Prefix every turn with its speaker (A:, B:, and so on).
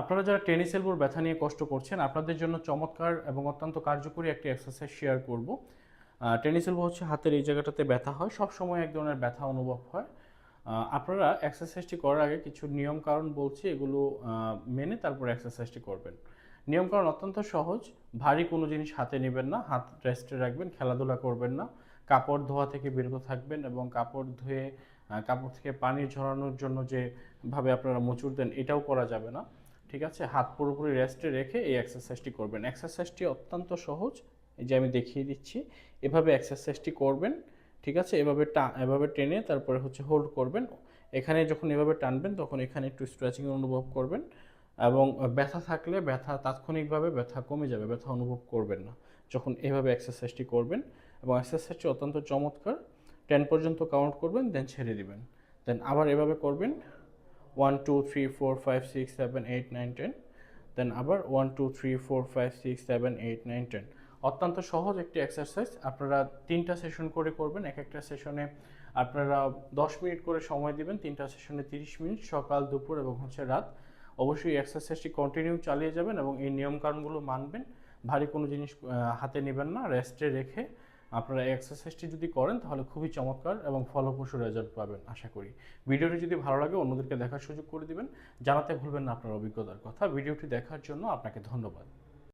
A: আপনারা যারা টেনিস এলবোর ব্যথা নিয়ে কষ্ট করছেন, আপনাদের জন্য চমৎকার এবং অত্যন্ত কার্যকরী একটি এক্সারসাইজ শেয়ার করব। টেনিস এলবো হচ্ছে হাতের এই জায়গাটাতে ব্যথা হয় সব সময় এক ধরনের ব্যথা অনুভব হয়। আপনারা এক্সারসাইজটি করার আগে কিছু নিয়ম কারণ বলছি, এগুলো মেনে তারপর এক্সারসাইজটি করবেন। নিয়ম কারণ অত্যন্ত সহজ, ভারী কোনো জিনিস হাতে নেবেন না, হাত রেস্টে রাখবেন, খেলাধুলা করবেন না, কাপড় ধোয়া থেকে বিরত থাকবেন এবং কাপড় ধুয়ে কাপড় থেকে পানি ঝরানোর জন্য যেভাবে আপনারা মোচড় দেন, এটাও করা যাবে না। ঠিক আছে? হাত পুরোপুরি রেস্টে রেখে এই এক্সারসাইজটি করবেন। এক্সারসাইজটি অত্যন্ত সহজ। এই যে আমি দেখিয়ে দিচ্ছি, এভাবে এক্সারসাইজটি করবেন, ঠিক আছে? এভাবে টা, এভাবে টেনে তারপরে হচ্ছে হোল্ড করবেন। এখানে যখন এভাবে টানবেন, তখন এখানে একটু স্ট্রেচিং অনুভব করবেন এবং ব্যথা থাকলে ব্যথা তাৎক্ষণিকভাবে ব্যথা কমে যাবে, ব্যথা অনুভব করবেন না। যখন এভাবে এক্সারসাইজটি করবেন এবং এক্সারসাইজটি অত্যন্ত চমৎকার টেন পর্যন্ত কাউন্ট করবেন দেন ছেড়ে দিবেন। দেন আবার এভাবে করবেন one two three four five six seven eight nine ten then আবার one two three four five six seven eight nine ten অত্যন্ত সহজ একটি এক্সারসাইজ আপনারা তিনটা সেশন করে করবেন। এক একটা সেশনে আপনারা দশ মিনিট করে সময় দিবেন। তিনটা সেশনে তিরিশ মিনিট, সকাল, দুপুর এবং হচ্ছে রাত। অবশ্যই এক্সারসাইজটি কন্টিনিউ চালিয়ে যাবেন এবং এই নিয়মকানুনগুলো মানবেন। ভারী কোনো জিনিস হাতে নেবেন না। রেস্টে রেখে আপনারা এই এক্সারসাইজটি যদি করেন, তাহলে খুবই চমৎকার এবং ফলপ্রসূ রেজাল্ট পাবেন, আশা করি। ভিডিওটি যদি ভালো লাগে, অন্যদেরকে দেখার সুযোগ করে দিবেন। জানাতে ভুলবেন না আপনার অভিজ্ঞতার কথা। ভিডিওটি দেখার জন্য আপনাকে ধন্যবাদ।